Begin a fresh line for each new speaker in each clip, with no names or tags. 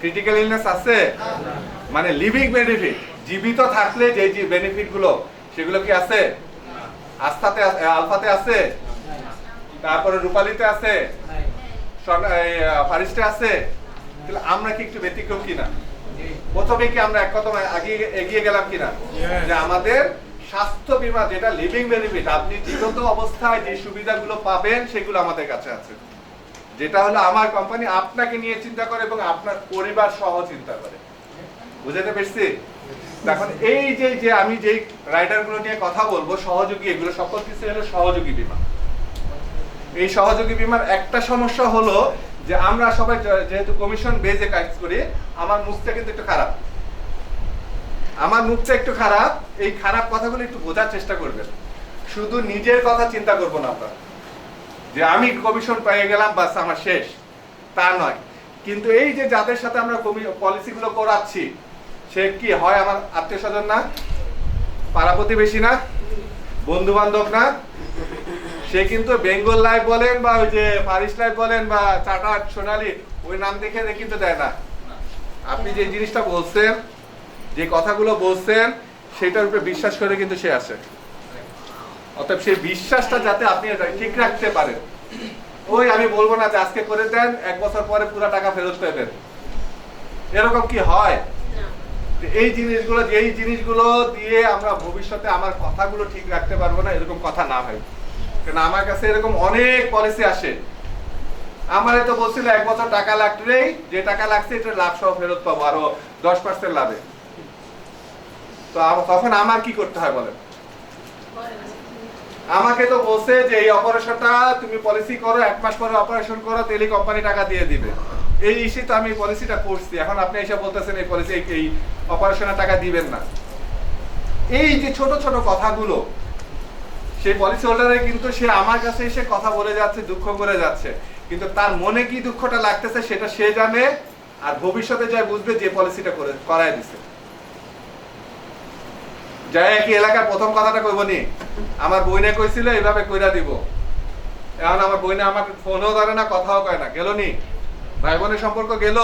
Critical illness আছে? মানে living benefit জীবিত থাকলে যে যে বেনিফিটগুলো সেগুলো কি আছে? আস্থাতে আলফাতে আছে? তারপরে রূপালিতে আছে? ফারিস্টে আছে? তাহলে আমরা কি একটু ব্যতিক্রম কিনা? প্রথমে কি আমরা এক কদম আগে এগিয়ে গেলাম কিনা? যে আমাদের স্বাস্থ্য বীমা যেটা লিভিং বেনিফিট আপনি জীবন্ত অবস্থায় যে সুবিধাগুলো পাবেন সেগুলো আমাদের কাছে আছে। যেটা হলো আমার কোম্পানি আপনাকে নিয়ে চিন্তা করে এবং আপনার পরিবার সহ চিন্তা করে। বুঝাতে পেরেছি? এখন এই যে যে আমি যে রাইডারগুলো নিয়ে কথা বলব সহযোগী এগুলো সকল কিছু হলো সহযোগী বীমা এই সহযোগী বীমার একটা সমস্যা হলো যে আমরা সবাই যেহেতু কমিশন বেজে কাজ করি আমার মুখটা কিন্তু একটু খারাপ। আমার মুখটা একটু খারাপ এই খারাপ কথাগুলো একটু বোঝার চেষ্টা করবেন। শুধু নিজের কথা চিন্তা করব না আপনারা। যে আমি কমিশন পেয়ে গেলাম, বাস আমার শেষ। তা নয়। কিন্তু এই যে যাদের সাথে আমরা পলিসিগুলো করাচ্ছি, সে কি হয় আমার আত্মীয় স্বজন না? পাড়া প্রতিবেশী না? বন্ধু বান্ধব না? সে কিন্তু বেঙ্গল লাইফ বলেন বা ওই যে পারিস লাইফ বলেন বা চাটা সোনালি, ওই নাম দেখে কিন্তু দেয় না। আপনি যে জিনিসটা বলছেন, যে কথাগুলো বলছেন, সেটার উপরে বিশ্বাস করে কিন্তু সে আসে। অতএব সেই বিশ্বাসটা যাতে আপনি ঠিক রাখতে পারেন। ওই আমি বলব না যে আজকে করে দেন, এক বছর পরে পুরো টাকা ফেরত পাবেন। এরকম কি হয়? এই জিনিসগুলো এই জিনিসগুলো দিয়ে আমরা ভবিষ্যতে আমার কথাগুলো ঠিক রাখতে পারব না, এরকম কথা না হয়। কারণ আমার কাছে এরকম অনেক পলিসি আসে। আমারে তো বলছিল, এক বছর টাকা লাগলেই যে টাকা লাগছে, এটা লাভ সহ ফেরত পাবো। আরও দশ পার্সেন্ট লাভে। তো তখন আমার কি করতে হয় বলেন। আমাকে তো বলছে যে এই অপারেশনটা তুমি পলিসি করো, এক মাস পরে অপারেশন করো তেলি কোম্পানি টাকা দিয়ে দিবে। এই ইস্যু তো আমি পলিসিটা করছি। এখন আপনি এসে বলতেছেন এই পলিসি এই অপারেশনের টাকা দিবেন না। এই যে ছোট ছোট কথাগুলো, সেই পলিসি হোল্ডারে কিন্তু সে আমার কাছে এসে কথা বলে যাচ্ছে, দুঃখ করে যাচ্ছে। কিন্তু তার মনে কি দুঃখটা লাগতেছে, সেটা সে জানে, আর ভবিষ্যতে যা বুঝবে যে পলিসিটা করে, করায় দিছে। যাই কি এলাকার প্রথম কথাটা কইব নি? আমার বইনে কইছিল, এইভাবে কইরা দিব। এখন আমার বইনে আমাকে ফোনও ধরে না, কথাও কয় না। গেল নি? ভাই বোনের সম্পর্ক গেল।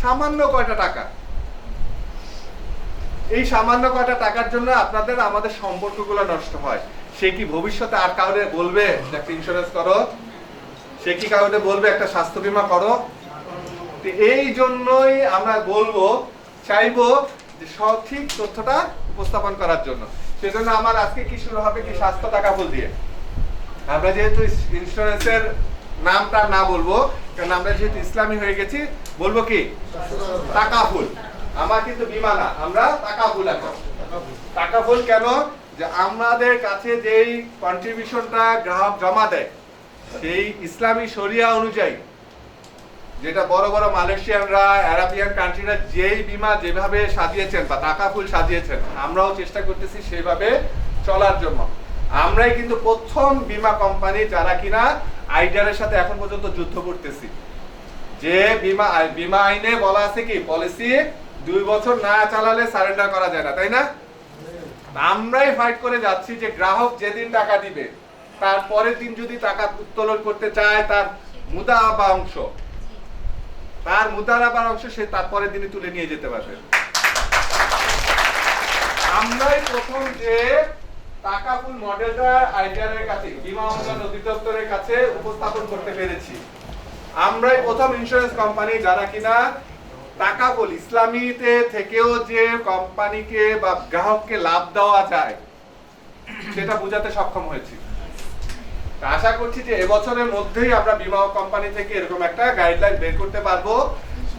সামান্য কয়টা টাকা। এই সামান্য কয়টা টাকার জন্য আপনাদের আমাদের সম্পর্কগুলো নষ্ট হয়। সে কি ভবিষ্যতে আর কাউরে বলবে একটা ইন্স্যুরেন্স করো। সে কি কাউরে বলবে, একটা স্বাস্থ্য বীমা করো? এই জন্যই আমরা বলব, চাইব যে সঠিক তথ্যটা উপস্থাপন করার জন্য। সেজন্য আমার আজকে কি শুরু হবে, কি স্বাস্থ্য টাকা ফুল দিয়ে? আমরা যেহেতু ইন্স্যুরেন্সের নামটা না বলব, কারণ আমরা যেহেতু ইসলামী হয়ে গেছি, বলব কি? টাকা ফুল। আমার কিন্তু বিমা না, আমরা টাকা ফুল এখন। টাকা ফুল কেন? যে আমাদের কাছে যেই কন্ট্রিবিউশনটা গ্রাহক জমা দেয়, সেই ইসলামী শরিয়া অনুযায়ী যেটা বড় বড় মালয়েশিয়ানরা আরাবিয়ান কান্ট্রিরা যেই বিমা যেভাবে সাজিয়েছেন বা টাকা ফুল সাজিয়েছেন, আমরাও চেষ্টা করতেছি সেইভাবে চলার জন্য। আমরাই কিন্তু প্রথম বিমা কোম্পানি যারা কিনা আইডিয়ারের সাথে এখন পর্যন্ত যুদ্ধ করতেছি। যে বিমা বিমা আইনে বলা আছে কি, পলিসি দুই বছর না চালালে সারেন্ডার করা যায় না, তাই না? আমরাই ফাইট করে যাচ্ছি যে গ্রাহক যেদিন টাকা দিবে, তার পরের দিন যদি টাকা উত্তোলন করতে চায় তার মুদা বা অংশ। তার মুদারাবার অংশ সে তারপরের দিনে তুলে নিয়ে যেতে পারবে। আমরাই প্রথম যে টাকা ফুল মডেলটা আইডিয়ারের কাছে, বিমা উন্নয়ন অধিদপ্তরের কাছে উপস্থাপন করতে পেরেছি। আমরাই প্রথম ইন্স্যুরেন্স কোম্পানি যারা কিনা টাকা ফুল ইসলামীতে থেকেও যে কোম্পানিকে বা গ্রাহককে লাভ দেওয়া যায়, সেটা বোঝাতে সক্ষম হয়েছি। আশা করছি যে এবছরের মধ্যেই আমরা বিমা কোম্পানি থেকে এরকম একটা গাইডলাইন বের করতে পারব।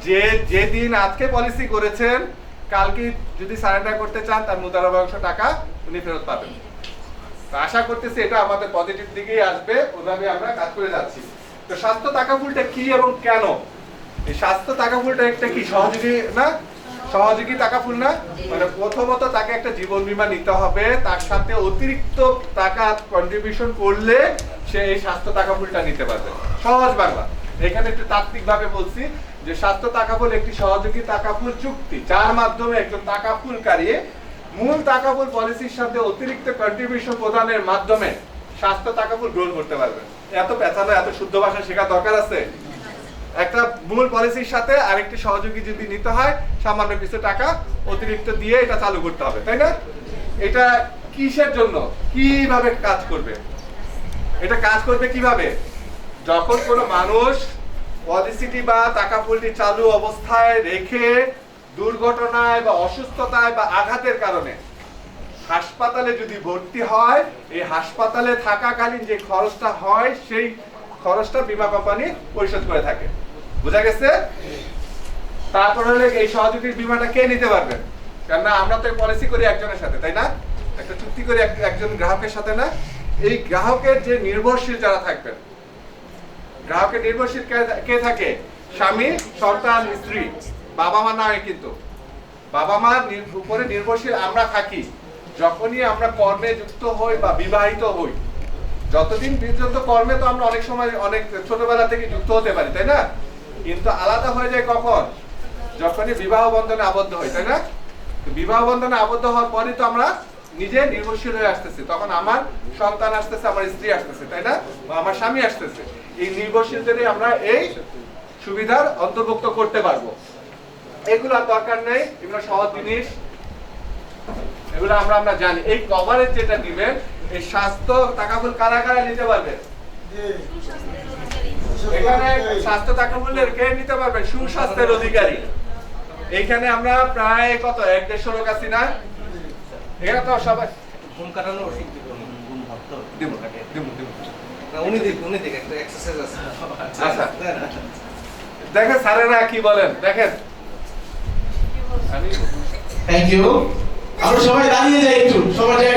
যে যেদিন আজকে পলিসি করেছেন, কালকে যদি সারেন্ডার করতে চান, তার মুদারাব অংশ টাকা উনি ফেরত পাবেন। আশা করতেছি এটা আমাদের পজিটিভ দিকেই আসবে ওইভাবে আমরা কাজ করে যাচ্ছি। তো স্বাস্থ্য টাকা ফুলটা কি এবং কেন? এই স্বাস্থ্য টাকা ফুলটা একটা কি সহযোগী না সহযোগী টাকা ফুল না? মানে প্রথমত তাকে একটা জীবন বীমা নিতে হবে, তার সাথে অতিরিক্ত টাকা কন্ট্রিবিউশন করলে সে এই স্বাস্থ্য টাকা ফুলটা নিতে পারবে। সহজ বাংলা। এখানে একটু তাত্ত্বিক ভাবে বলছি যে স্বাস্থ্য টাকা ফুল একটি সহযোগী টাকা ফুল চুক্তি, যার মাধ্যমে একজন টাকা ফুলকারী মূল টাকা ফুল পলিসির সাথে অতিরিক্ত কন্ট্রিবিউশন প্রদানের মাধ্যমে স্বাস্থ্য টাকা ফুল গ্রহণ করতে পারবে। এত পেঁচানো, এত শুদ্ধ ভাষা শেখা দরকার আছে? একটা মূল পলিসির সাথে আরেকটি সহযোগী যদি নিতে হয়, সামান্য কিছু টাকা অতিরিক্ত দিয়ে এটা চালু করতে হবে, তাই না? এটা কিসের জন্য? কীভাবে কাজ করবে? এটা কাজ করবে কীভাবে? যখন কোনো মানুষ পলিসিটি বা টাকা ফুলটি চালু অবস্থায় রেখে দুর্ঘটনায় বা অসুস্থতায় বা আঘাতের কারণে হাসপাতালে যদি ভর্তি হয়, এই হাসপাতালে থাকাকালীন যে খরচটা হয়, সেই খরচটা বীমা কোম্পানি পরিশোধ করে থাকে। বোঝা গেছে? তারপর হলে এই সহযোগীর বীমাটা কে নিতে পারবেন কেননা আমরা তো পলিসি করি একজনের সাথে, তাই না? একটা চুক্তি করি একজন গ্রাহকের সাথে না। এই গ্রাহকের যে নির্ভরশীল যারা থাকবেন, গ্রাহকের নির্ভরশীল কে- থাকে? স্বামী, সন্তান, স্ত্রী। বাবা মা নয় কিন্তু। বাবা মার উপরে নির্ভরশীল আমরা থাকি। যখনই আমরা কর্মে যুক্ত হই বা বিবাহিত হই, যতদিন পর্যন্ত কর্মে তো আমরা অনেক সময় অনেক ছোটবেলা থেকে যুক্ত হতে পারি, তাই না? কিন্তু আলাদা হয়ে যায় কখন? যখনই বিবাহ বন্ধনে আবদ্ধ হই, তাই না? বিবাহ বন্ধনে আবদ্ধ হওয়ার পরই তো আমরা নিজে নির্ভরশীল হয়ে আসতেছি। তখন আমার সন্তান আসতেছে, আমার স্ত্রী আসতেছে, তাই না? আমার স্বামী আসতেছে। এই নির্ভরশীলদেরই আমরা এই সুবিধার অন্তর্ভুক্ত করতে পারব। এগুলো দরকার নেই, এগুলো সহজ জিনিস। এগুলো আমরা আমরা জানি। এই কভারেজ যেটা দিবেন, এই স্বাস্থ্য টাকা ফুল কারা কারা নিতে পারবে? এখানে স্বাস্থ্য টাকা মূল্যের কে নিতে পারবে? সুস্বাস্থ্যের অধিকারী। এইখানে আমরা প্রায় কত? এক দেড়শো লোক আছি না? এখানে তো সবাই
ঘুম কাটানোর ওষুধ দিব ঘুম ভাবতো
দিব দিব দিব।
উনি দেখ উনি দেখ একটা এক্সারসাইজ আছে।
আচ্ছা। দেখেন স্যারেরা কি বলেন? দেখেন।
থ্যাংক ইউ আমরা সবাই দাঁড়িয়ে যাই একটু। সবার জায়গা